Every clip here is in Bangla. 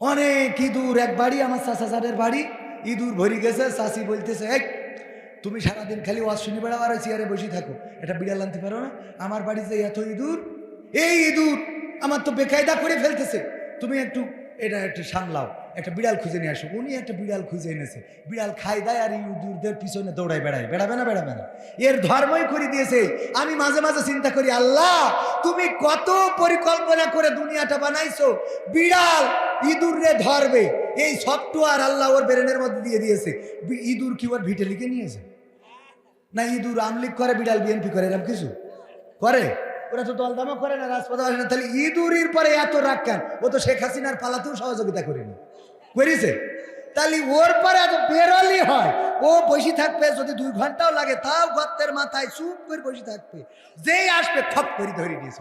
অনেক ইঁদুর, এক বাড়ি, আমার চাচা চারের বাড়ি। ইঁদুর ভরি গেছে চাষি বলতেছে এক তুমি সারাদিন খালি ওয়াজ শুনি বেড়াও আর চেয়ারে বসে থাকো। এটা বিড়াল আনতে পারো না। আমার বাড়িতে এত ইঁদুর, এই ইঁদুর আমার তো বেকায়দা করে ফেলতেছে। তুমি একটু এটা একটু সামলাও, একটা বিড়াল খুঁজে নিয়ে আসো। উনি একটা বিড়াল খুঁজে এনেছে। বিড়াল খাই দেয় আর ইঁদুরদের পিছনে দৌড়ায় বেড়ায়। বেড়াবে না বেড়াবে না। এর ধর্মই করে দিয়েছে। আমি মাঝে মাঝে চিন্তা করি, আল্লাহ, তুমি কত পরিকল্পনা করে দুনিয়াটা বানাইছো। বিড়াল ইঁদুরে ধরবে। এই সফটওয়্যার আল্লাহ ওর ব্রেনের মধ্যে দিয়ে দিয়েছে। ইঁদুর কি ওর ভিটে লিখে নিয়েছে না, ইঁদুর আমলিক করে, বিড়াল বিএনপি করে, এরকম কিছু? করে? ওরা তো দলদামও করে না রাজপথে আসে না। তাহলে ইঁদুরির পরে এত রাগ কেন? ও তো শেখ হাসিনার পালাতেও সহযোগিতা করেনি। করেছে? তাহলে ওর পরে এত বেরোলি হয়। ও বসে থাকবে, যদি দুই ঘন্টাও লাগে, তাও গর্তের মাথায় চুপ করে বসে থাকবে। যেই আসবে খপ করে ধরে নিয়ে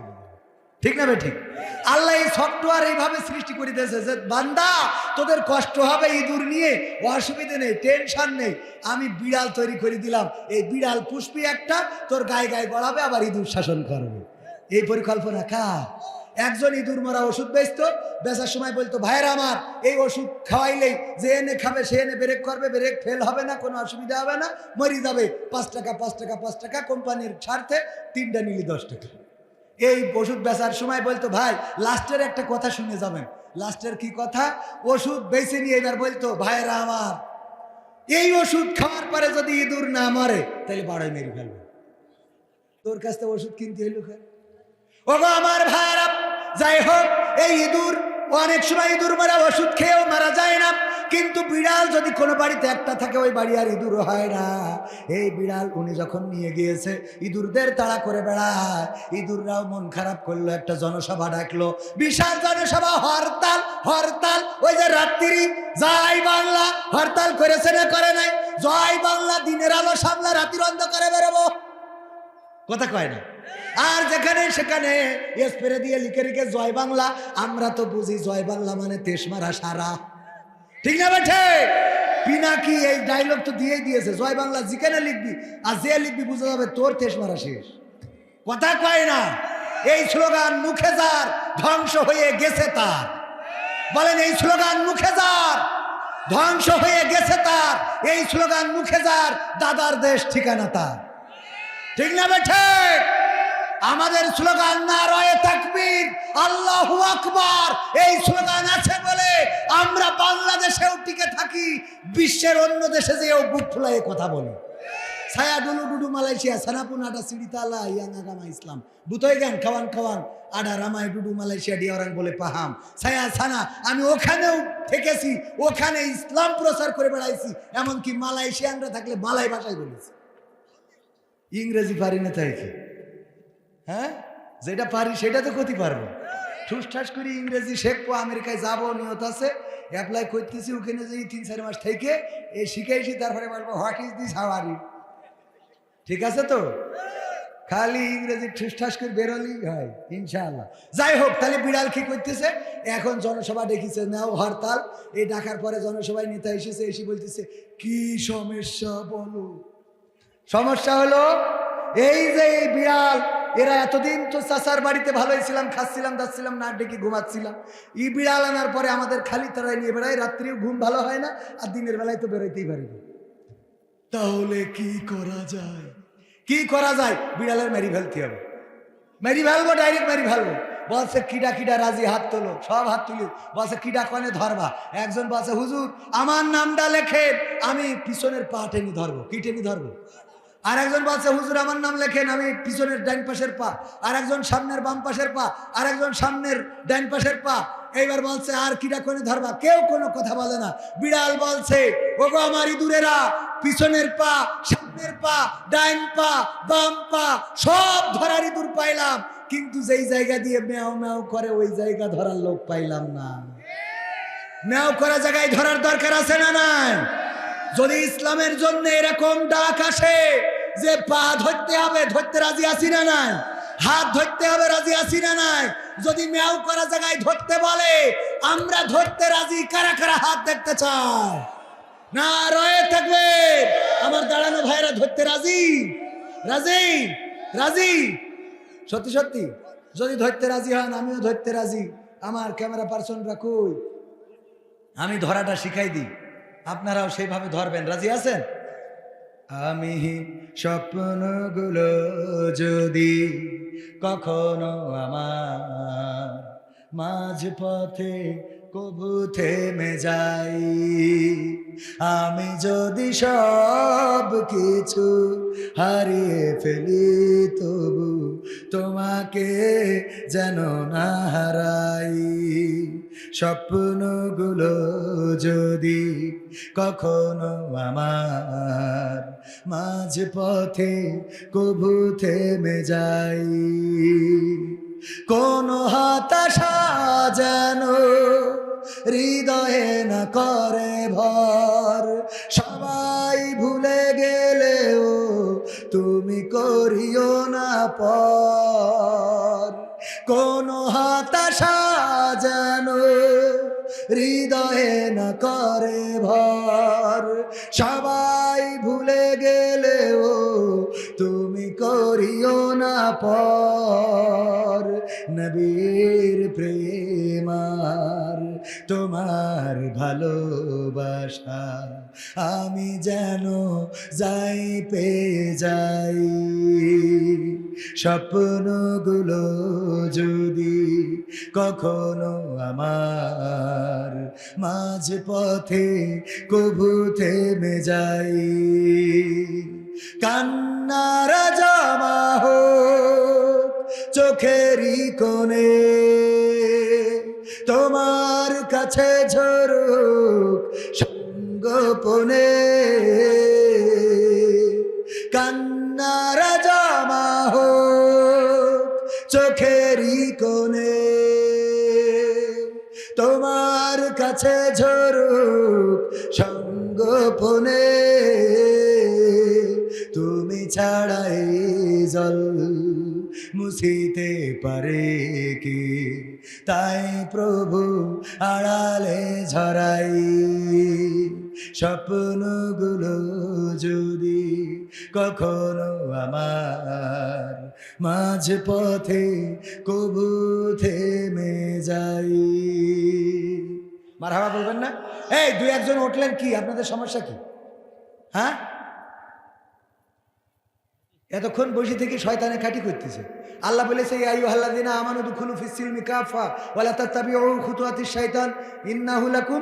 ঠিক না ঠিক আল্লাহ এই সফটওয়্যার এইভাবে সৃষ্টি করে দিয়েছে যে, বান্দা, তোদের কষ্ট হবে, ইঁদুর নিয়ে, অসুবিধে নেই টেনশন নেই। আমি বিড়াল তৈরি করে দিলাম। এই বিড়াল পুষ্পি একটা, তোর গায়ে গায়ে গড়াবে আবার ইঁদুর শাসন করবে। এই পরিকল্পনা কার? একজন ইঁদুর মরা ওষুধ বেচতো, বেচার সময় বলতো, ভাইয়ের আমার, এই ওষুধ খাওয়াইলেই যে এনে খাবে, সে এনে ব্রেক করবে ব্রেক ফেল হবে না, কোনো অসুবিধা হবে না, মরি যাবে। পাঁচ টাকা পাঁচ টাকা পাঁচ টাকা, কোম্পানির স্বার্থে তিনটা নিলি দশ টাকা। এই ওষুধ বেচার সময় বলতো, ভাই, লাস্টের একটা কথা শুনে যাবেন। লাস্টের কি কথা? ওষুধ বেছে নিয়ে এবার বলতো ভাইরা আমার, এই ওষুধ খাওয়ার পরে যদি ইঁদুর না মারে, তাহলে বাড়াই মেরে ফেলবে। তোর কাছ থেকে ওষুধ কিনতে হইল ওগো আমার ভাইরা যাই হোক, এই ইঁদুর, অনেক সময় ইঁদুর মারা ওষুধ খেয়েও মারা যায় না। কিন্তু বিড়াল যদি কোনো বাড়িতে একটা থাকে, ওই বাড়ি আর ইঁদুর হয় না। এই বিড়াল উনি যখন নিয়ে গিয়েছে, ইঁদুরদের তাড়া করে বেড়ায়। ইঁদুররাও মন খারাপ করল, একটা জনসভা ডাকলো, বিশাল জনসভা, হরতাল হরতাল, ওই যে রাত্রি, জয় বাংলা, হরতাল করেছে না করে নাই? জয় বাংলা, দিনের আলো সামলা, রাতির অন্ধকারে বেরোবো। কথা কয় না? আর যেখানে সেখানে স্প্রে দিয়ে লিখে রেখে, জয় বাংলা, আমরা তো বুঝি জয় বাংলা মানে তেসমারা সারা। ঠিক না বেঠে পিনাকি এই ডায়লগ তো দিয়েই দিয়েছে। জয় বাংলা যেখানে লিখবি আর যে লিখবি বুঝে যাবে তোর তেসমারা শেষ। কথা কয় না, এই স্লোগান মুখে যার, ধ্বংস হয়ে গেছে তার। বলেন, এই স্লোগান মুখে যার, ধ্বংস হয়ে গেছে তার। এই স্লোগান মুখে যার, দাদার দেশ ঠিকানা তার। ঠিক না বেঠে আমাদের স্লোগান না রয়ে তাকবীর, আল্লাহু আকবার। এই স্লোগান আছে বলে আমরা বাংলাদেশেও টিকে থাকি, বিশ্বের অন্য দেশে যেও বুক ফুলাই কথা বলি। ছায়া ডুলু ডুডু মালয়েশিয়া, সানাপুন আডা সিড়িতালা ইয়ানা গামা ইসলাম। বুতই গান, খাওয়ান খাওয়ান। আডা রামাই ডুডু মালয়েশিয়া ডিয়ারাং বলে পাহাম। ছায়া ছানা, আমি ওখানেও থেকেছি, ওখানে ইসলাম প্রচার করে বেড়াইছি, এমনকি মালয়েশিয়ানরা থাকলে মালাই ভাষায় বলেছি। ইংরেজি পারি না তাই কি? হ্যাঁ? যেটা পারি সেটা তো ক্ষতি পারব। ঠুস ঠাস করে ইংরেজি শেখবো, আমেরিকায় যাব, নিয়ত আছে। অ্যাপ্লাই করতেছি ওখানে যে তিন চার মাস থেকে। এই শিখেছি তারপরে বলব হোয়াট ইজ দিস হাওয়ারি ঠিক আছে তো? খালি ইংরেজি ঠুস ঠাস করে বেরোলেই হয়, ইনশাআল্লাহ। যাই হোক, তাহলে বিড়াল কি করতেছে? এখন জনসভা ডেকেছে, নাও হরতাল। এই ডাকার পরে জনসভায় নেতা এসেছে, এসে বলতেছে, কি সমস্যা বলো? সমস্যা হলো, এই যে এই বিড়াল এরা এতদিন তো চাচার বাড়িতে ভালোই ছিলাম, খাচ্ছিলাম, দাচ্ছিলাম, না ডেকে ঘুমাচ্ছিলাম। ই বিড়াল আনার পরে আমাদের খালি তারাই নিয়ে বেড়ায়, রাত্রিও ঘুম ভালো হয় না, আর দিনের বেলায় তো বেরোইতেই পারি। তাহলে কি করা যায়? কি করা যায়? বিড়ালের মেরি ফেলতে হবে। মেরি ফেলব, ডাইরেক্ট মেরি ফেলব। বলছে, কিডা কিডা, রাজি, হাত তোলো, সব হাত তুলি। বলছে, কিডা কনে ধরবা? একজন বলছে, হুজুর, আমার নামটা লেখেন, আমি পিছনের পা টেনে ধরবো। কি টেনে ধরবো? আর একজন বলছে, হুজুর, আমার নাম লেখেন আমি পিছনের ডাইন পাশের পা। আর একজন সামনের বাম পাশের পা। আর একজন সামনের ডাইন পাশের পা। এইবার বলছে, আর কিডা কোনে ধরবা? কেউ কোনো কথা বলে না। বিড়াল বলছে, ওগো আমার ইঁদুরেরা, পিছনের পা, সামনের পা, ডাইন পা, বাম পা, সব ধরার ইঁদুর পাইলাম। কিন্তু যেই জায়গা দিয়ে ম্যাও ম্যাও করে, ওই জায়গা ধরার লোক পাইলাম না। ম্যাও করা জায়গায় ধরার দরকার আছে না নাই? যদি ইসলামের জন্য এরকম ডাক আসে যে পা ধরতে হবে, ধরতে রাজি আছি না নাই? হাত ধরতে হবে, রাজি আছি না নাই? যদি ম্যাও করা জায়গায় ধরতে বলে, আমরা ধরতে রাজি, কারা কারা হাত দেখতে চাই না, রয়ে থাকবে। আমার দাঁড়ানো ভাইরা ধরতে রাজি? রাজি? রাজি? সত্যি সত্যি। যদি ধরতে রাজি হন, আমিও ধরতে রাজি। আমার ক্যামেরা পার্সনরা কই? আমি ধরাটা শিখাই দিই। আপনারাও সেইভাবে ধরবেন। রাজি আছেন? আমি স্বপ্নগুলো যদি কখনো আমার মাঝ পথে কবু থেমে যাই। আমি যদি সব কিছু হারিয়ে ফেলি, তবু তোমাকে যেন না হারাই। স্বপ্নগুলো যদি কখনো আমার মাঝ পথে কবু থেমে যাই। কোন হতাশা যেন হৃদয়ে না করে ভর। সবাই ভুলে গেলেও তুমি করিও না পর। কোন হতাশা যেন হৃদয়ে না করে ভর। সবাই ভুলে গেলেও তুমি করিও না পর। নবীর প্রেমার, তোমার ভালোবাসা আমি যেন যাই, পেয়ে যাই। স্বপ্নগুলো যদি কখনো আমার মাঝ পথে কবু থেমে যাই কান্নার জমা হোক চোখেরই কোণে তোমার কাছে ঝরুক সঙ্গোপনে। কান্নার জমা হোক চোখেরই কোণে তোমার কাছে ঝরুক সঙ্গোপনে। তুমি ছাড়াই জল মুছিতে পারে কি? তাই প্রভু আড়ালে ঝরাই। স্বপ্নগুলো যদি কখনো আমার মাঝ পথে কবু থেমে যাই মার হাওয়া বলবেন না? এই দু একজন উঠলেন কি? আপনাদের সমস্যা কি? হ্যাঁ? এতক্ষণ বসে থেকে শয়তানে খাটি করতেছে। আল্লাহ বলেছে আয়ু আল্লাদিনা আমানু দুখুলু ফিসিল মিকাফা ওয়ালা তাত্তাবিউ খুতুয়াতি শাইতান, ইন্নাহু লাকুম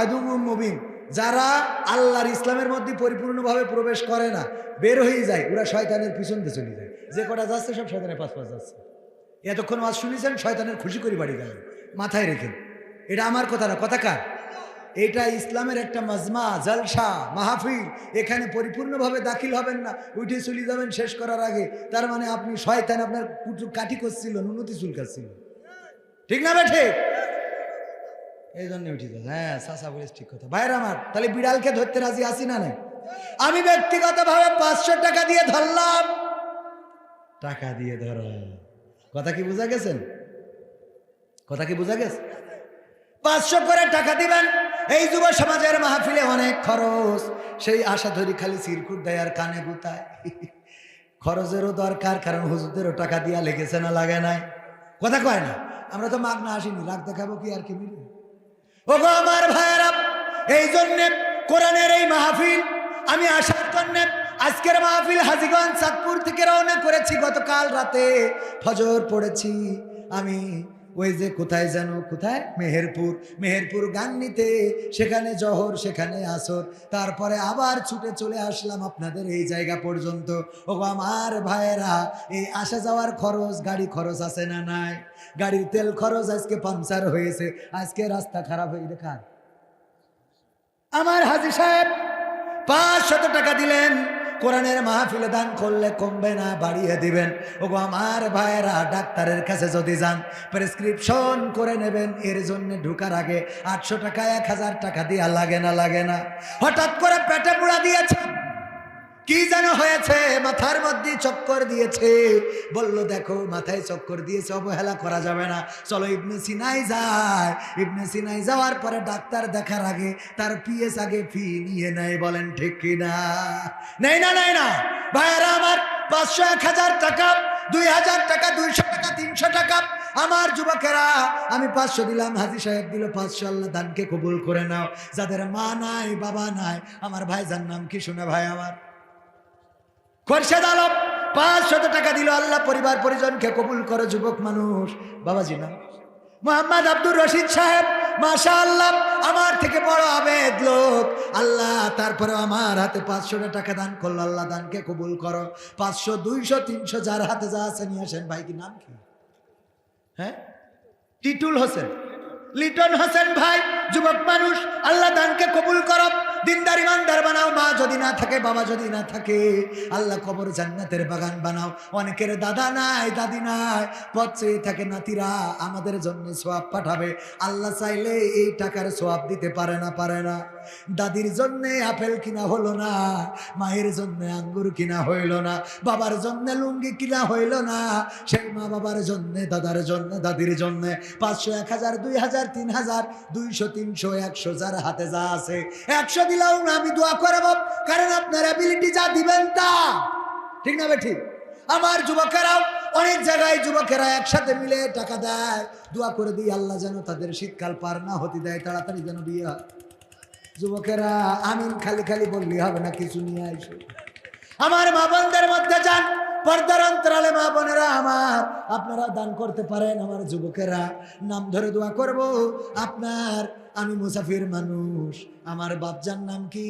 আদুউম মুবিন। যারা আল্লাহর ইসলামের মধ্যে পরিপূর্ণভাবে প্রবেশ করে না, বের হয়ে যায়, ওরা শয়তানের পিছন দিয়ে চলে যায়। যে কটা যাচ্ছে সব শয়তানের পাশ পাশ যাচ্ছে। এতক্ষণ মাছ শুনেছেন, শয়তানের খুশি করে বাড়ি গেল মাথায় রেখে এটা আমার কথা না, কথা কার? এটা ইসলামের একটা মাজমা, জলসা, মাহফিল। এখানে পরিপূর্ণভাবে দাখিল হবেন না, উঠে চলে যাবেন শেষ করার আগে। তার মানে আপনি শয়তান আপনার কুটু কাঠি করছিল নুনতি চুলকাচ্ছিল ঠিক না বেঠে এই জন্য উঠে যাবে হ্যাঁ সাসা বলিস ঠিক কথা। ভাইয়ের আমার, তাহলে বিড়ালকে ধরতে রাজি আসি না নাই? আমি ব্যক্তিগতভাবে পাঁচশো টাকা দিয়ে ধরলাম। টাকা দিয়ে ধর। কথা কি বোঝা গেছেন? কথা কি বোঝা গেছে? পাঁচশো করে টাকা দিবেন। এই যুব সমাজের মাহফিলে অনেক খরচ। সেই আশা ধরি খালি সিরকুট দেয় আর কানে গুতায়। খরচেরও দরকার, কারণ হুজুরদেরও টাকা দিয়া লেগেছে না, লাগে নাই। কথা কয় না, আমরা তো মাগ না আসিনি, রাগ দেখাবো কি আর কি মিলে ও গো আমার ভাইয়েরা, এই জন্যে কোরআনের এই মাহফিল, আমি আসার জন্যে আজকের মাহফিল হাজিগঞ্জ চাঁদপুর থেকে রওনা করেছি। গতকাল রাতে ফজর পড়েছি। আমি ওই যে কোথায় যেন, কোথায়? মেহেরপুর। মেহেরপুর গান নিতে সেখানে জহর, সেখানে আসর। তারপরে আবার ছুটে চলে আসলাম আপনাদের এই জায়গা পর্যন্ত। ও আমার ভাইয়েরা, এই আসা যাওয়ার খরচ, গাড়ি খরচ আছে না নাই? গাড়ির তেল খরচ আজকে পাংচার হয়েছে। আজকে রাস্তা খারাপ হয়ে দেখান আমার হাজি সাহেব পাঁচশত টাকা দিলেন। কোরআনের মাহফিলে দান করলে কমবে না, বাড়িয়ে দিবেন। ওগো আমার ভাইয়েরা, ডাক্তারের কাছে যদি যান, প্রেসক্রিপশন করে নেবেন। এর জন্য ঢুকার আগে আটশো টাকা, এক হাজার টাকা দিয়া লাগে না লাগে না। হঠাৎ করে পেটে পুড়া দিয়েছে কি যেন হয়েছে? মাথার মধ্যে চক্কর দিয়েছে। বলল, দেখো, মাথায় চক্কর দিয়েছে, অবহেলা করা যাবে না। চলো ইবনে সিনাই যায়। ইবনে সিনাই যাওয়ার পরে ডাক্তার দেখার আগে তার পিএস আগে ফি নিয়ে নেয়। বলেন, ঠিক কি না? নেই না নেই না। ভাইয়ারা, আমার পাঁচশো এক হাজার টাকা, দুই হাজার টাকা, দুইশো টাকা, তিনশো টাকা। আমার যুবকেরা, আমি পাঁচশো দিলাম। হাজি সাহেব দিল, পাঁচশো আল্লাহ দানকে কবুল করে নাও। যাদের মা নাই, বাবা নাই, আমার ভাইজান নাম কি শুনে ভাই আমার? খরশেদ আলম, পাঁচশত টাকা দিল আল্লাহ পরিবার পরিজনকে, কবুল করো যুবক মানুষ। বাবাজি না। মোহাম্মদ আব্দুর রশিদ সাহেব মাশা আল্লাহ আমার থেকে বড় আবেদ লোক। আল্লাহ তারপরে আমার হাতে পাঁচশো টাকা দান করল, আল্লাহ দানকে কবুল করো। পাঁচশো দুইশো তিনশো যার হাতে যা আছে নিয়ে আসেন। ভাই কি নাম কি? হ্যাঁ? টিটুল হোসেন। লিটন হোসেন ভাই, যুবক মানুষ, আল্লাহ দানকে কবুল করো। দিনদার ইমানদার বানাও, মা যদি না থাকে, বাবা যদি না থাকে। আল্লাহ কবর জান্নাতের বাগান বানাও। অনেকের দাদা নাই, দাদি নাই, পথ চেয়ে থাকে নাতিরা, আমাদের জন্য সোয়াব পাঠাবে। আল্লাহ চাইলে এই টাকার সোয়াব দিতে পারে না পারে না। দাদির জন্য আপেল কিনা হলো না, মায়ের জন্য আঙ্গুর কিনা হইল না, বাবার জন্য লুঙ্গি কিনা হইল না, সেই মা বাবার জন্য, দাদার জন্য, দাদির জন্য পাঁচশো, এক হাজার, দুই হাজার, তিন হাজার, দুইশো, তিনশো, একশো যার হাতে যা আছে। একশো দিলেও না, আমি দোয়া করব কারণ আপনার অ্যাবিলিটি যা দিবেন তা। ঠিক না ঠিক? আমার যুবকেরাও অনেক জায়গায় যুবকেরা একসাথে মিলে টাকা দেয়। দোয়া করে দিই, আল্লাহ যেন তাদের শীতকাল পার না হতে দেয়, তাড়াতাড়ি যেন বিয়ে হয়। যুবকেরা, আমিন খালি খালি বললি হবে না, কিছু নিয়ে আইসো। আমার মা বোনদের মধ্যে যান, পর্দার অন্তরালে মা বোনেরা আমার, আপনারা দান করতে পারেন আমার যুবকেরা। নাম ধরে দোয়া করব, আপনার, আমি মুসাফির মানুষ, আমার বাপজার নাম কি?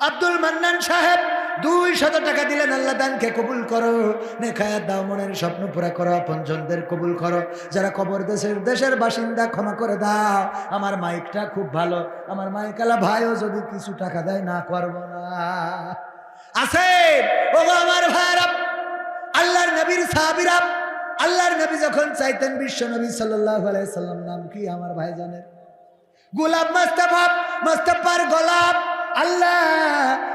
আব্দুল মান্নান সাহেব দুই শত টাকা দিলেন আল্লাহ, দানকে কবুল করো। নেখায়াত দাও, মনের স্বপ্ন পুরা করো, আপনজনদের কবুল করো। যারা কবর দেশের দেশের বাসিন্দা, ক্ষমা করে দাও। আমার মাইকটা খুব ভালো। আমার মাইকালা ভাইও যদি কিছু টাকা দেয়, না করব না। আছে? ও আমার ভাইরা আল্লাহর নবীর সাহাবিরা আল্লাহর নবী যখন চাইতেন বিশ্ব নবী আলাইহি সাল্লাম, নাম কি আমার ভাই জানেন গোলাপ মাস্তাফা মাস্তাফার গোলাপ। আল্লাহ,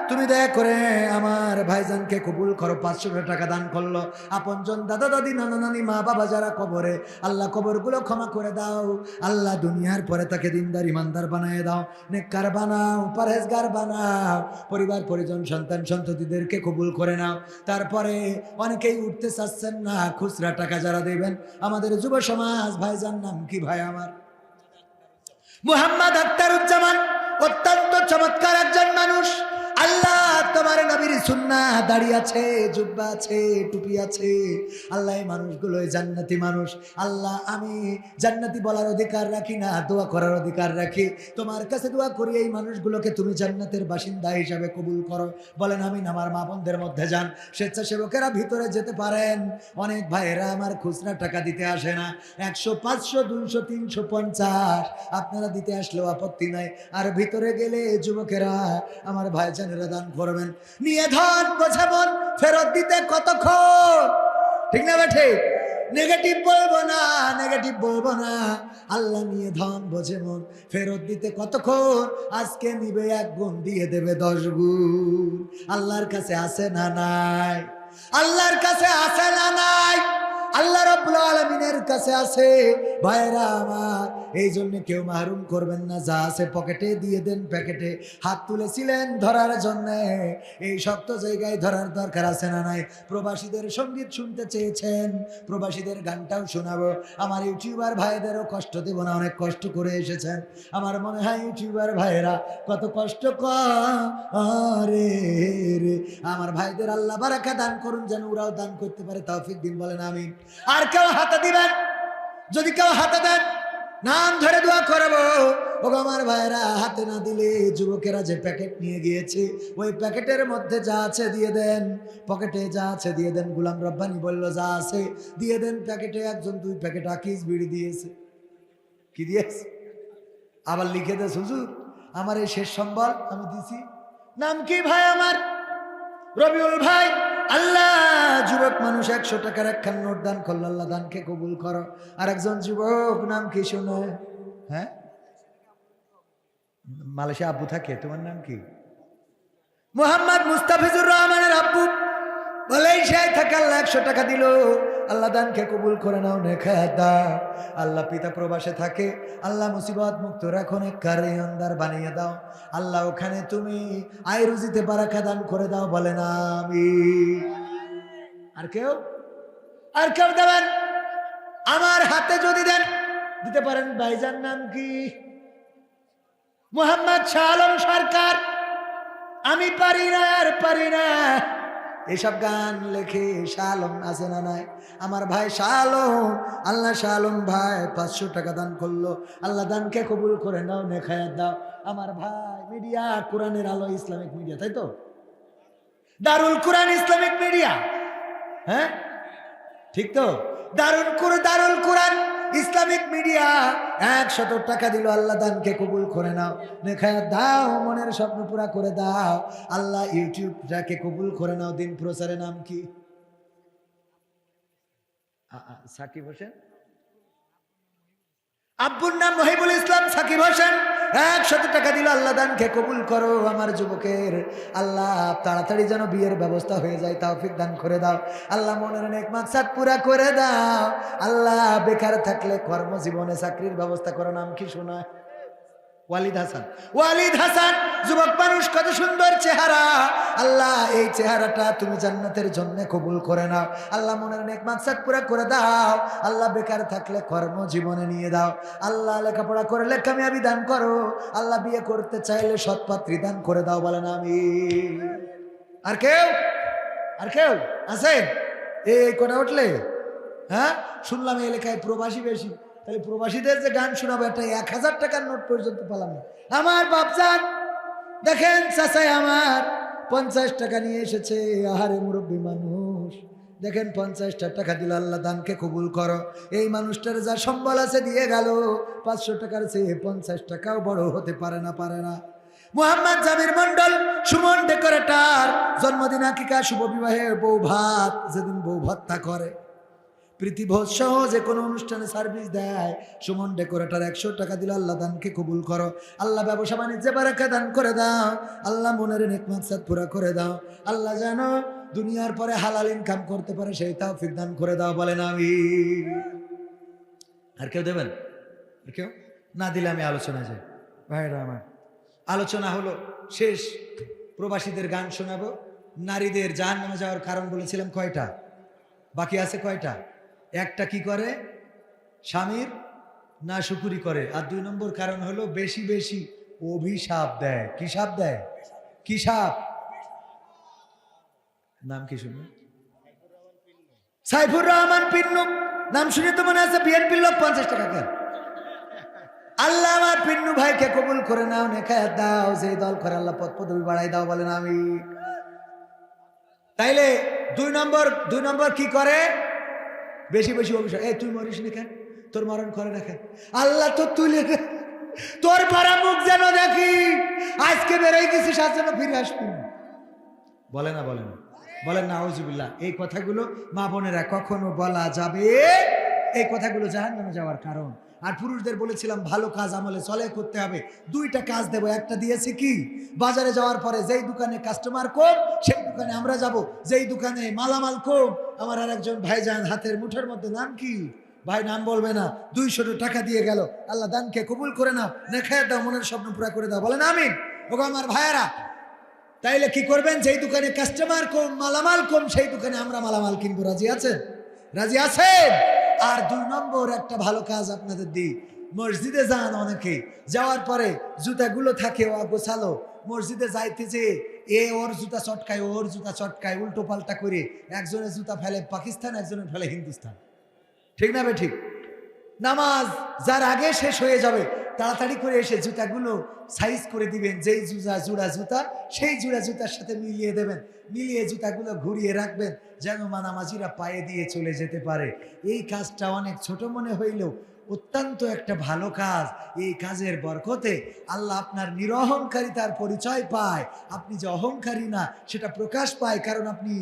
তুমি দয়া করে আমার ভাইজানকে কবুল করো, পাঁচশো টাকা দান করল। আপনজন দাদা দাদি, নানা নানি, মা বাবা যারা কবরে, আল্লাহ কবরগুলো ক্ষমা করে দাও। আল্লাহ দুনিয়ার পরে তাকে দিনদার, ইমানদার বানিয়ে দাও। নেককার বানাও, পারহেজগার বানাও। পরিবার, পরিজন, সন্তান, সন্ততিদেরকে কবুল করে নাও। তারপরে অনেকেই উঠতে চাচ্ছেন না, খুচরা টাকা যারা দেবেন। আমাদের যুব সমাজ, ভাইজান নাম কি ভাই আমার? মুহাম্মদ আখতারুজ্জামান অত্যন্ত চমৎকার একজন মানুষ। আল্লাহ, তোমার নবীর সুন্না দাড়ি আছে, জুব্বা আছে, টুপি আছে। আল্লাহ মানুষগুলো জান্নাতি মানুষ। আল্লাহ, আমি জান্নাতি বলার অধিকার রাখি না, দোয়া করার অধিকার রাখি। তোমার কাছে দোয়া করি, এই মানুষগুলোকে তুমি জান্নাতের বাসিন্দা হিসাবে কবুল করো। বলেন আমি আমার মা বোনদের মধ্যে যান। স্বেচ্ছাসেবকেরা ভিতরে যেতে পারেন। অনেক ভাইয়েরা আমার খুচরা টাকা দিতে আসে না। একশো, পাঁচশো, দুইশো, তিনশো, পঞ্চাশ। আপনারা দিতে আসলেও আপত্তি নাই। আর ভিতরে গেলে যুবকেরা, আমার দান করবেন। নিয়ে ধন বোঝাবন ফেরত দিতে কতক্ষণ? ঠিক না বেঠে? নেগেটিভ বলব না নেগেটিভ বলব না। আল্লাহ নিয়ে ধন বোঝে মন ফেরত দিতে কতক্ষণ? আজকে নিবে এক গুণ, দিয়ে দেবে দশ গুণ। আল্লাহর কাছে আসে না নাই? আল্লাহর কাছে আসে না নাই? আল্লাহ রব্বুল আলমিনের কাছে আছে। ভাইরা আমার এই জন্য কেউ মাহরুম করবেন না, যা আছে পকেটে দিয়ে দেন প্যাকেটে। হাত তুলেছিলেন ধরার জন্য, এই শক্ত জায়গায় ধরার দরকার আছে না নাই? প্রবাসীদের সংগীত শুনতে চেয়েছেন, প্রবাসীদের গানটাও শোনাবো। আমার ইউটিউবার ভাইদেরও কষ্ট দেব না, অনেক কষ্ট করে এসেছেন। আমার মনে হয় ইউটিউবার ভাইয়েরা কত কষ্ট করে আমার ভাইদের আল্লাহ বারাকা দান করুন, যেন ওরাও দান করতে পারে, তৌফিক দিন বলেন আমি আর কেউ হাতে দিবেন? যদি কেউ হাতে দেন, নাম ধরে দোয়া করব। ও আমার ভাইরা, হাতে না দিলে যুবকেরা যে প্যাকেট নিয়ে গিয়েছে, ওই প্যাকেটের মধ্যে যা আছে দিয়ে দেন। পকেটে যা আছে দিয়ে দেন। গুলাম রব্বানি বলল, যা আছে দিয়ে দেন প্যাকেটে। একজন দুই প্যাকেট আকিস বিড়ি দিয়েছে। কি দিয়েছে? আবার লিখে দে হুজুর, আমার এই শেষ সম্বল আমি দিছি। নাম কি ভাই আমার? রবিউল ভাই। আল্লাহ, যুবক মানুষ একশো টাকার একখান নোট দান করল, আল্লাহ দানকে কবুল করো। আর একজন যুবক, নাম কি শোনো? হ্যাঁ? মালয়েশিয়া আব্বু থাকে, তোমার নাম কি? মোহাম্মদ মুস্তাফিজুর রহমানের আব্বু। বলেই সে থাকে আল্লাহ একশো টাকা দিল। আল্লাহ দানকে কবুল করে নাও নেখা দাও। আল্লাহ পিতা প্রবাসে থাকে, আল্লাহ মুসিবত মুক্ত রাখো কারে আন্দার বানিয়ে দাও। আল্লাহ ওখানে তুমি আয় রুজিতে বারাকা দান করে দাও বলে না আমি আর কেউ? আর কেউ দেবেন? আমার হাতে যদি দেন, দিতে পারেন ভাইজান নাম কি? মোহাম্মদ শাহ আলম সরকার। আমি পারি না আর পারি না। এসব গান লেখে শালম আছে না নাই? আমার ভাই শালম, আল্লাহ শালম ভাই পাঁচশো টাকা দান করল। আল্লাহ দানকে কবুল করে নাও নেখায়াত দাও। আমার ভাই মিডিয়া, কোরআনের আলো, ইসলামিক মিডিয়া, তাই তো? Darul Quran, Islamic media. হ্যাঁ? ঠিক তো? দারুল কুর, দারুল কোরআন, ইসলামিক মিডিয়া। একশত টাকা দিল, আল্লাহ দানকে কবুল করে নাও। নেখায়া দাও, মনের স্বপ্ন পুরা করে দাও। আল্লাহ ইউটিউবটাকে কবুল করে নাও, দিন প্রচারের নাম কি? সাকিব হোসেন? আব্বুর নাম মহিবুল ইসলাম সাকিব হোসেন। একশত টাকা দিল, আল্লাহ দানকে কবুল করো আমার যুবকের। আল্লাহ, তাড়াতাড়ি যেন বিয়ের ব্যবস্থা হয়ে যায় তাও ফির দান করে দাও। আল্লাহ মনের অনেক মাকসাদ পুরা করে দাও। আল্লাহ, বেকার থাকলে কর্মজীবনে চাকরির ব্যবস্থা করো, নাম কি শোনা? ওয়ালিদ হাসান। ওয়ালিদ হাসান, যুবক মানুষ, কত সুন্দর চেহারা। আল্লাহ, এই চেহারাটা তুমি জান্নাতের জন্য কবুল করে নাও। আল্লাহ, মনের নেক মাকসাদ পুরা করে দাও। আল্লাহ, বেকার থাকলে কর্ম জীবনে নিয়ে দাও। আল্লাহ, লেখাপড়া করলে কামিয়াবি দান করো। আল্লাহ, বিয়ে করতে চাইলে সৎপাত্রী দান করে দাও, বলেন আমি আর কেউ? আর কেউ? আছেন? এই কটা উঠলে? হ্যাঁ? শুনলাম এই এলাকায় প্রবাসী বেশি। তাহলে প্রবাসীদের যে গান শোনাবো, একটা এক হাজার টাকার নোট পর্যন্ত পেলাম। আমার বাপজান, দেখেন চাচাই আমার, পঞ্চাশ টাকা নিয়ে এসেছে। আহারে মুরব্বী মানুষ, দেখেন পঞ্চাশটা টাকা দিল, আল্লাহ দানকে কবুল করো। এই মানুষটার যা সম্বল আছে দিয়ে গেল, পাঁচশো টাকার চেয়ে পঞ্চাশ টাকাও বড় হতে পারে না পারে না। মোহাম্মদ জামির মন্ডল সুমন ডেকোরেটার, জন্মদিন আকিকা, শুভ বিবাহে বউ ভাত, যেদিন বউ ভত্তা করে। প্রীতিভোজ সহ যে কোনো অনুষ্ঠানে সার্ভিস দেয়। সুমন ডেকোরেটার একশো টাকা দিল, আল্লাহ দানকে কবুল করো। আল্লাহ ব্যবসা বাণিজ্যে বারাকা দান করে দাও। আল্লাহ মনের নেকমাত সাদ পুরা করে দাও। আল্লাহ জানো দুনিয়ার পরে হালাল ইনকাম করতে পারে, সেই তাও দান করে দাও বলেন আমি। আর কেউ দেবেন? আর কেউ? না দিলে আমি আলোচনা যাই। ভাইরা আমার, আলোচনা হলো শেষ। প্রবাসীদের গান শোনাবো। নারীদের জাহান নামে যাওয়ার কারণ বলেছিলাম কয়টা? বাকি আছে কয়টা? একটা কি করে? স্বামীর না শুকুরি করে। আর দুই নম্বর কারণ হলো বেশি বেশি অভিশাপ দেয়। কি সাপ দেয়? কি সাপ? নাম কি শুনবে? সাইফুর রহমান পিন্নু। নাম শুনে তো মনে আছে বিএনপির লোক পঞ্চাশ টাকা কেন? আল্লাহ আমার পিন্নু ভাইকে কবুল করে নাও নেখায় দাও সেই দল করে আল্লাহ পদ পদবি বাড়াই দাও বলেন আমি। তাইলে দুই নম্বর দুই নম্বর কি করে? বেশি বেশি অভিশাপ। এই তুই মরিস না কেন? তোর মরণ করে না কেন? আল্লাহ তো তুলে। তোর পাড়া মুখ যেন দেখি। আজকে বেরোই গেছিস, আজ যেন ফিরে আসবি বলে না বলে না। বলেন না আউজুবিল্লাহ এই কথাগুলো মা বোনেরা কখনো বলা যাবে? এই কথাগুলো জাহান যাওয়ার কারণ। আর পুরুষদের বলেছিলাম, ভালো কাজ আমলে চলে করতে হবে। দুইটা কাজ দেবো, একটা দিয়েছি কি? বাজারে যাওয়ার পরে যেই দোকানে কাস্টমার কম, সেই দোকানে আমরা যাব। যেই দোকানে মালামাল কম, আমার আর একজন ভাইজান হাতের মুঠের মধ্যে নাম কি? ভাই, নাম বলবে না। দুইশো টাকা দিয়ে গেল। আল্লাহ দানকে কবুল করে নাও। নেখায় দাও, মনের স্বপ্ন পুরা করে দাও। বলেন, আমিন। ওগো আমার ভাইয়েরা, তাইলে কি করবেন? যেই দোকানে কাস্টমার কম, মালামাল কম, সেই দোকানে আমরা মালামাল কিনবো। রাজি আছেন? রাজি আছেন? আর দুই নম্বর একটা ভালো কাজ আপনাদের দিই। মসজিদে যান অনেকে। যাওয়ার পরে জুতাগুলো থাকে, ও গোছালো মসজিদে যাইতে যে এ ওর জুতা চটকায় ওর জুতা চটকায়, উল্টো পাল্টা করে একজনের জুতা ফেলে পাকিস্তান একজনের ফেলে হিন্দুস্তান। ঠিক না বে ঠিক? নামাজ যার আগে শেষ হয়ে যাবে তাড়াতাড়ি করে এসে জুতাগুলো সাইজ করে দিবেন। যেই জুতা, জুড়া জুতা, সেই জুড়া জুতার সাথে মিলিয়ে দেবেন। মিলিয়ে জুতাগুলো ঘুরিয়ে রাখবেন যেন মানামাজিরা পায়ে দিয়ে চলে যেতে পারে। এই কাজটা অনেক ছোট মনে হইলেও অত্যন্ত একটা ভালো কাজ। এই কাজের বরকতে আল্লাহ আপনার নিরহংকারিতার পরিচয় পায়। আপনি যে অহংকারী না, সেটা প্রকাশ পায়। কারণ আপনি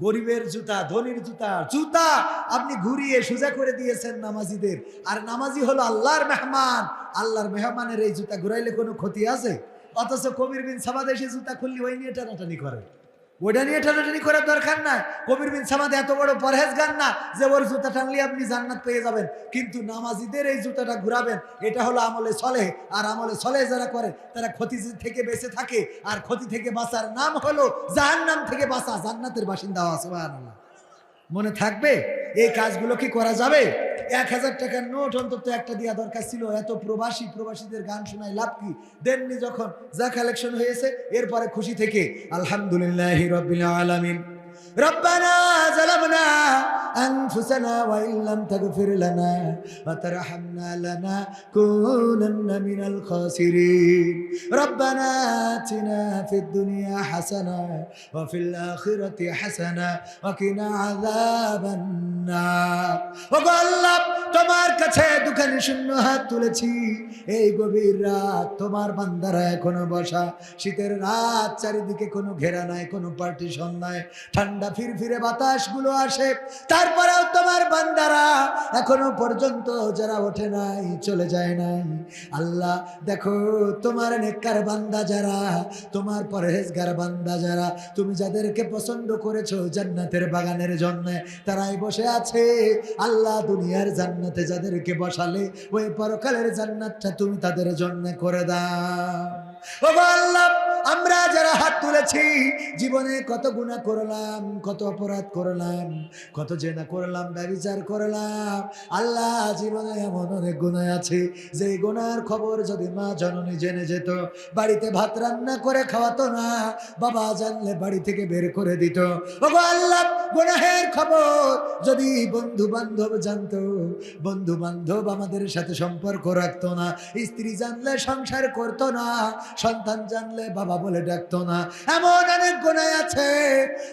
গরিবের জুতা, ধনির জুতা জুতা আপনি ঘুরিয়ে সোজা করে দিয়েছেন নামাজিদের। আর নামাজি হলো আল্লাহর মেহমান। আল্লাহর মেহমানের এই জুতা ঘুরাইলে কোনো ক্ষতি আছে? অথচ কবির বিন এসে জুতা খুললি ওই নিয়ে টানাটানি করে। ওইটা নিয়ে টানাটানি করার দরকার না কবির বিন সামাদ এত বড় পরহেজ গান না যে ওর জুতা টানলে আপনি জান্নাত পেয়ে যাবেন। কিন্তু নামাজিদের এই জুতাটা ঘুরাবেন, এটা হলো আমলে চলে আর আমলে চলে যারা করে, তারা ক্ষতি থেকে বেঁচে থাকে। আর ক্ষতি থেকে বাঁচার নাম হলো জাহান্নাম থেকে বাঁচা। জান্নাতের বাসিন্দা আসবান মনে থাকবে? এই কাজগুলো কি করা যাবে? এক হাজার টাকার নোট অন্তত একটা দেওয়া দরকার ছিল। এত প্রবাসী প্রবাসীদের গান শোনায় লাভ কি? দেননি যখন যা কালেকশন হয়েছে, এরপরে খুশি থেকে আলহামদুলিল্লাহ রবিল আলমিন। ربنا ظلمنا أنفسنا وإن لم تغفر لنا وترحمنا لنكونن من الخاسرين ربنا آتنا في الدنيا حسنة وفي الآخرة حسنة وقنا عذاب النار وقال তোমার কাছে দুখানি শূন্য হাত তুলেছি এই গভীর রাত তোমার বান্দারা এখনো বসা শীতের রাত চারিদিকে কোনো ঘেরা নাই কোনো পার্টিশন নাই ঠান্ডা ফিরফিরে বাতাসগুলো আসে। তারপরেও তোমার বান্দারা এখনও পর্যন্ত যারা ওঠে নাই, চলে যায় নাই। আল্লাহ, দেখো, তোমার নেককার বান্দা যারা, তোমার পরহেজগার বান্দা যারা, তুমি যাদেরকে পছন্দ করেছ জান্নাতের বাগানের জন্য, তারাই বসে আছে। আল্লাহ দুনিয়ার জান্নাতে যাদেরকে বসালে, ওই পরকালের জান্নাতটা তুমি তাদের জন্য করে দাও। আমরা যারা হাত তুলেছি, জীবনে কত গুণা করলাম, কত অপরাধ করলাম, কত জেনা করলাম ব্যবচার করলাম। আল্লাহ, জীবনে এমন অনেক গুণায় আছে যে গুনার খবর যদি মা জননী জেনে যেত, বাড়িতে ভাত রান্না করে খাওয়াতো না, বাবা জানলে বাড়ি থেকে বের করে দিত। ও আল্লাহ, গুনাহের খবর যদি বন্ধু বান্ধব জানতো, বন্ধু বান্ধব আমাদের সাথে সম্পর্ক রাখতো না, স্ত্রী জানলে সংসার করতো না সন্তান জানলে বাবা বলে ডাকতো না। এমন অনেক গোনায় আছে।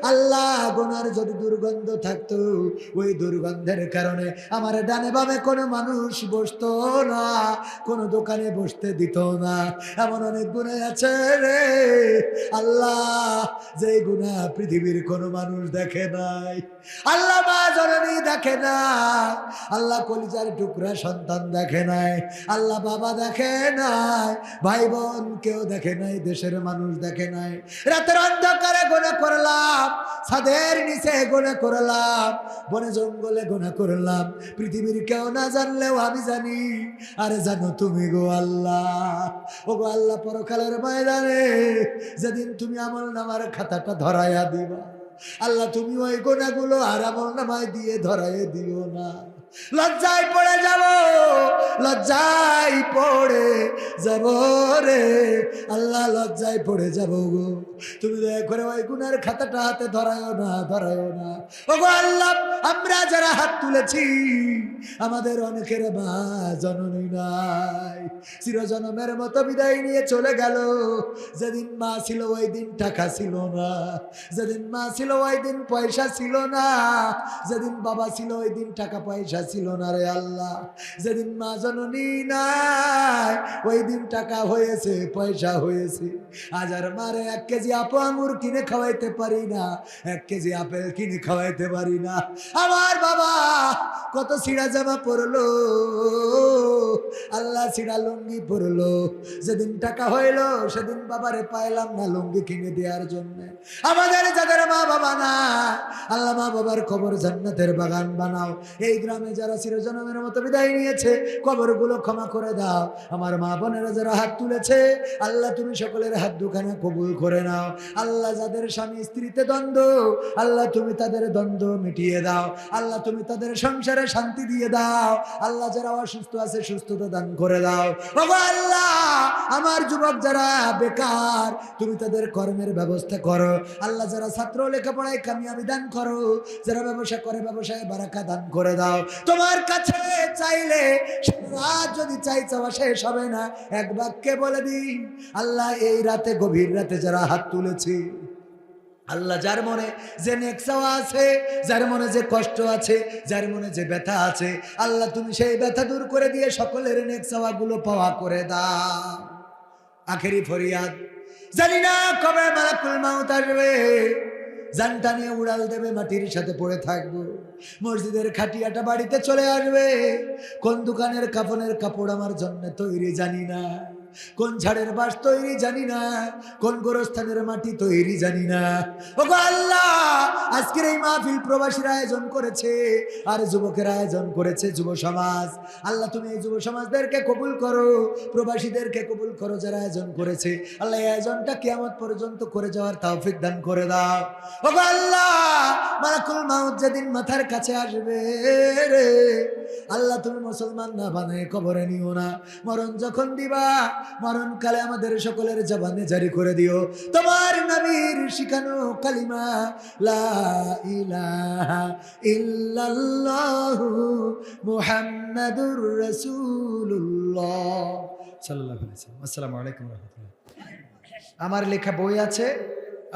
আল্লাহ গোনার যদি দুর্গন্ধ থাকতো, ওই দুর্গন্ধের কারণে আমার ডানে বামে কোনো মানুষ বসতো না, কোনো দোকানে বসতে দিত না। এমন অনেক গুণায় আছে রে। আল্লাহ যে গুণা পৃথিবীর কোনো মানুষ দেখে নাই। আল্লাহ মা জননী দেখে না, আল্লাহ কলিজার টুকরা সন্তান দেখে নাই, আল্লাহ বাবা দেখে নাই, ভাই বোন কেউ দেখে নাই, দেশের মানুষ দেখে নাই। রাতের অন্ধকারে গোনা করলাম, ছাদের নিচে গোনা করলাম, বনে জঙ্গলে গোনা করলাম, পৃথিবীর কেউ না জানলেও আমি জানি, আরে জানো তুমি গো আল্লাহ। ও গো আল্লাহ পরকালের ময়দানে যেদিন তুমি আমল নামার খাতাটা ধরাইয়া দিবা। আল্লাহ তুমি ওই গোনাগুলো আমল নামায় দিয়ে ধরাই দিও না। লজ্জায় পড়ে যাব। লজ্জায় পড়ে যাব রে। আল্লাহ লজ্জায় পড়ে যাব গো। তুমি দয়া করে ওই গুনার খাতাটা হাতে ধরায়ও না ধরায়ও না। ও গো আল্লাহ, আমরা যারা হাত তুলেছি, আমাদের অনেকের মা জননী নাই। চিরজনমের মতো বিদায় নিয়ে চলে গেল। যেদিন মা ছিল ওই দিন টাকা ছিল না। যেদিন মা ছিল ওই দিন পয়সা ছিল না। যেদিন বাবা ছিল ওই দিন টাকা পয়সা ছিল না রে আল্লাহ। যেদিন মা জননী নাই। ওই দিন টাকা হয়েছে, পয়সা হয়েছে। মারে এক কেজি আপু আঙুর কিনে খাওয়াইতে পারি না, এক কেজি আপেল কিনে খাওয়াইতে পারি না। আমার বাবা কত ছিঁড়া জামা পরলো, আল্লাহ ছিঁড়া লুঙ্গি পরলো। যেদিন টাকা হইল, সেদিন বাবারে পাইলাম না লুঙ্গি কিনে দেওয়ার জন্য। আমাদের যাদের মা বাবা না আল্লাহ মা বাবার খবর জান্নাতের বাগান বানাও। এই গ্রামে যারা চিরজনমের মতো বিদায় নিয়েছে কবরগুলো ক্ষমা করে দাও। আমার মা বোনেরা যারা হাত তুলেছে, আল্লাহ তুমি সকলের হাত দুখানা কবুল করে নাও। আল্লাহ যাদের স্বামী স্ত্রীতে দ্বন্দ্ব, আল্লাহ তুমি তাদের দ্বন্দ্ব মিটিয়ে দাও। আল্লাহ তুমি তাদের সংসারে শান্তি দিয়ে দাও। আল্লাহ যারা অসুস্থ আছে, সুস্থতা দান করে দাও। আল্লাহ, আমার যুবক যারা বেকার, তুমি তাদের কর্মের ব্যবস্থা করো। আল্লাহ যারা ছাত্র লেখাপড়ায় কামিয়াবি দান করো, যারা ব্যবসা করে, ব্যবসায় বারাকা দান করে দাও। তোমার কাছে চাইলে রাত যদি চাই চাওয়া শেষ হবে না, এক বাক্যে বলে দিন আল্লাহ এই রাতে গভীর রাতে যারা হাত তুলেছে, আল্লাহ যার মনে যে নেকসাওয়া আছে, যার মনে যে কষ্ট আছে, যার মনে যে ব্যথা আছে, আল্লাহ তুমি সেই ব্যথা দূর করে দিয়ে সকলের নেকসাওয়া গুলো পাওয়া করে দাও। আখেরি ফরিয়াদ, জানি না কবে মালাকুল মাউত আসবে। জানটা নিয়ে উড়াল দেবে, মাটির সাথে পড়ে থাকব। মসজিদের খাটিয়াটা বাড়িতে চলে আসবে। কোন দোকানের কাপনের কাপড় আমার জন্য তৈরি জানি না। কোন ঝাড়ের বাস তৈরি জানি না, কোন গোরস্থানের মাটি তৈরি জানি না। ও গো আল্লাহ, আজকের এই মাহফিল প্রবাসীর আয়োজন করেছে, আর যুবকের আয়োজন করেছে যুব সমাজ। আল্লাহ, তুমি এই যুব সমাজদেরকে কবুল করো, প্রবাসীদেরকে কবুল করো যারা আয়োজন করেছে। আল্লাহ, এই আয়োজনটা কিয়ামত পর্যন্ত করে যাওয়ার তৌফিক দান করে দাও। ও গো আল্লাহ মালাকুল মাউত যেদিন মাথার কাছে আসবে রে, আল্লাহ তুমি মুসলমান না বানায় কবরে নিও না। মরণ যখন দিবা, মরণকালে আমাদের সকলের জবানে জারি করে দিও। তোমার নবীর শিখানো কালিমা, লা ইলাহা ইল্লাল্লাহু মুহাম্মাদুর রাসূলুল্লাহ। সাল্লাল্লাহু আলাইহি ওয়াসাল্লাম। আসসালামু আলাইকুম রাহমাতুল্লাহ। আমার লেখা বই আছে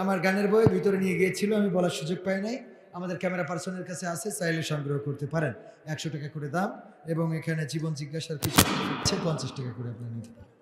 আমার গানের বইয়ের ভিতরে নিয়ে গিয়েছিল, আমি বলার সুযোগ পাই নাই। আমাদের ক্যামেরা পার্সনের কাছে আছে, চাইলে সংগ্রহ করতে পারেন। একশো টাকা করে দাম এবং এখানে জীবন জিজ্ঞাসার কিছু পঞ্চাশ টাকা করে আপনার নিতে পারেন।